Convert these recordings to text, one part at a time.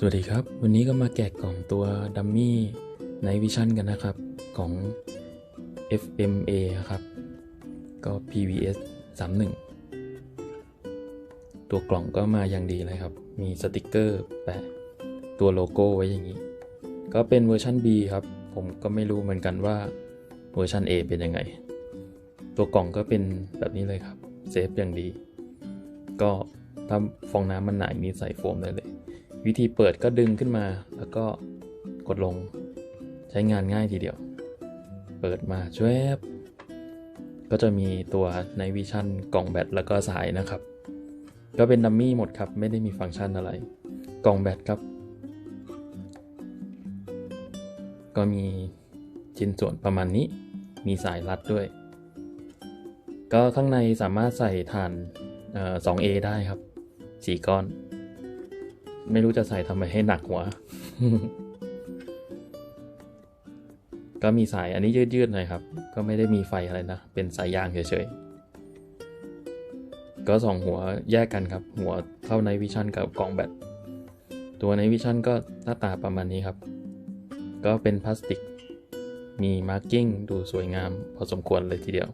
สวัสดีครับ วันนี้ก็มาแกะกล่องตัวดัมมี่ในวิชั่นกันนะครับ ของ FMA ครับ ก็ PVS 31 ตัวกล่องก็มาอย่างดีเลยครับ มีสติกเกอร์แปะตัวโลโก้ไว้อย่างนี้ ก็เป็นเวอร์ชัน B ครับ ผมก็ไม่รู้เหมือนกันว่าเวอร์ชัน A เป็นยังไง ตัวกล่องก็เป็นแบบนี้เลยครับ เซฟอย่างดี ก็ถ้าฟองน้ำมันหนาอย่างนี้ใส่โฟมได้เลย วิธีเปิดก็ดึงขึ้นมา แล้วก็กดลง ใช้งานง่ายทีเดียว เปิดมาช่วยก็จะมีตัวในวิชั่นกล่องแบตแล้วก็สายนะครับ ก็เป็นดัมมี่หมดครับ ไม่ได้มีฟังก์ชันอะไร กล่องแบตครับ ก็มีชิ้นส่วนประมาณนี้ มีสายรัดด้วย ก็ข้างในสามารถใส่ถ่านเอ่อ 2A ได้ครับสี่ก้อน ไม่รู้จะใส่ทำไมให้หนักหัว ก็มีสายอันนี้ยืดๆหน่อยครับ ก็ไม่ได้มีไฟอะไรนะ เป็นสายยางเฉยๆ ก็สองหัวแยกกันครับ หัวเข้าในวิชั่นกับกล่องแบต ตัวในวิชั่นก็หน้าตาประมาณนี้ครับ ก็เป็นพลาสติก มีมาร์กิ้งดูสวยงาม พอสมควรเลยทีเดียว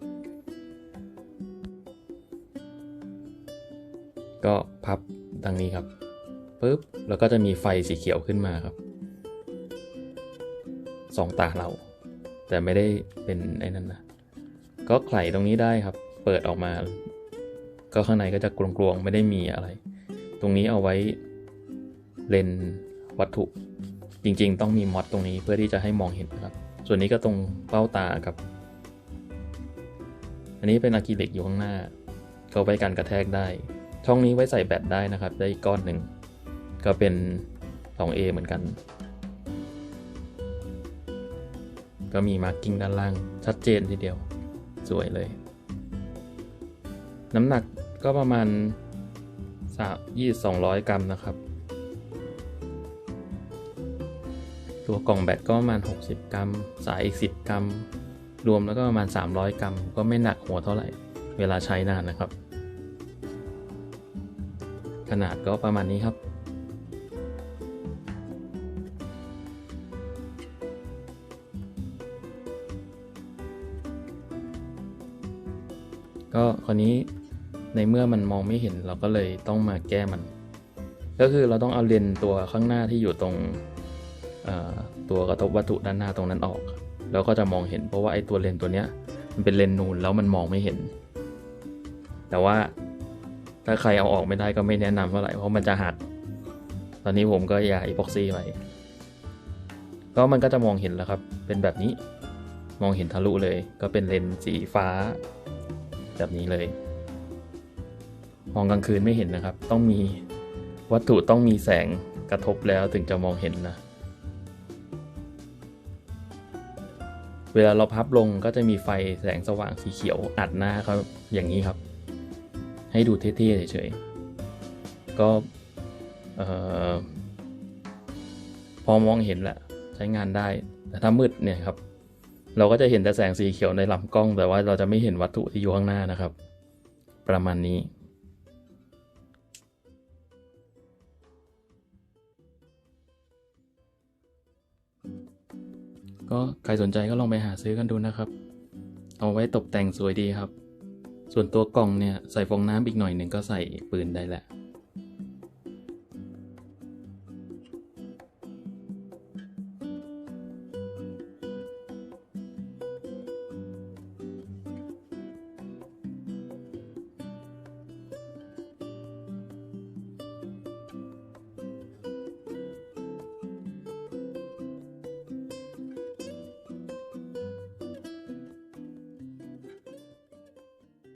ก็พับดังนี้ครับ ปุ๊บ แล้วก็จะมีไฟสีเขียวขึ้นมาครับสองตาเรา แต่ไม่ได้เป็นไอ้นั่นนะ ก็ไขตรงนี้ได้ครับ เปิดออกมา ก็ข้างในก็จะกลวงๆ ไม่ได้มีอะไร ตรงนี้เอาไว้เลนวัตถุ จริงๆ ต้องมีมอดตรงนี้เพื่อที่จะให้มองเห็นนะครับ ส่วนนี้ก็ตรงเป้าตาครับ อันนี้เป็นอะคริลิกอยู่ข้างหน้า เขาไว้กันกระแทกได้ ช่องนี้ไว้ใส่แบตได้นะครับ ได้ก้อนหนึ่ง ก็เป็น 2A เหมือนกัน ก็มีมาร์กิ้งด้านล่าง ชัดเจนทีเดียว สวยเลย น้ำหนักก็ประมาณสามยี่สองร้อยกรัมนะครับ ตัวกล่องแบตก็ประมาณ 60 กรัม สายอีก 10 กรัม รวมแล้วก็ประมาณ 300 กรัม ก็ไม่หนักหัวเท่าไหร่ เวลาใช้นานนะครับ ขนาดก็ประมาณนี้ครับ ก็คราวนี้ในเมื่อมันมองไม่เห็นเราก็เลยต้องมาแก้มัน ก็คือเราต้องเอาเลนตัวข้างหน้าที่อยู่ตรงตัวกระทบวัตถุด้านหน้าตรงนั้นออก แล้วก็จะมองเห็นเพราะว่าไอ้ตัวเลนตัวเนี้ยมันเป็นเลนนูนแล้วมันมองไม่เห็น แต่ว่าถ้าใครเอาออกไม่ได้ก็ไม่แนะนำเท่าไหร่เพราะมันจะหักตอนนี้ผมก็ยาอีพ็อกซี่ไว้ก็มันก็จะมองเห็นแล้วครับ เป็นแบบนี้ มองเห็นทะลุเลย ก็เป็นเลนสีฟ้า แบบนี้เลย มองกลางคืนไม่เห็นนะครับ ต้องมีวัตถุต้องมีแสงกระทบแล้วถึงจะมองเห็นนะ เวลาเราพับลงก็จะมีไฟแสงสว่างสีเขียวอัดหน้าเขาอย่างนี้ครับ ให้ดูเท่ๆเฉยๆ ก็เอ่อพอมองเห็นแหละใช้งานได้ แต่ถ้ามืดเนี่ยครับ เราก็จะเห็นแต่แสงสีเขียวในลำกล้อง แต่ว่าเราจะไม่เห็นวัตถุที่อยู่ข้างหน้านะครับ ประมาณนี้ ก็ใครสนใจก็ลองไปหาซื้อกันดูนะครับ เอาไว้ตกแต่งสวยดีครับ ส่วนตัวกล่องเนี่ยใส่ฟองน้ำอีกหน่อยหนึ่งก็ใส่ปืนได้แหละ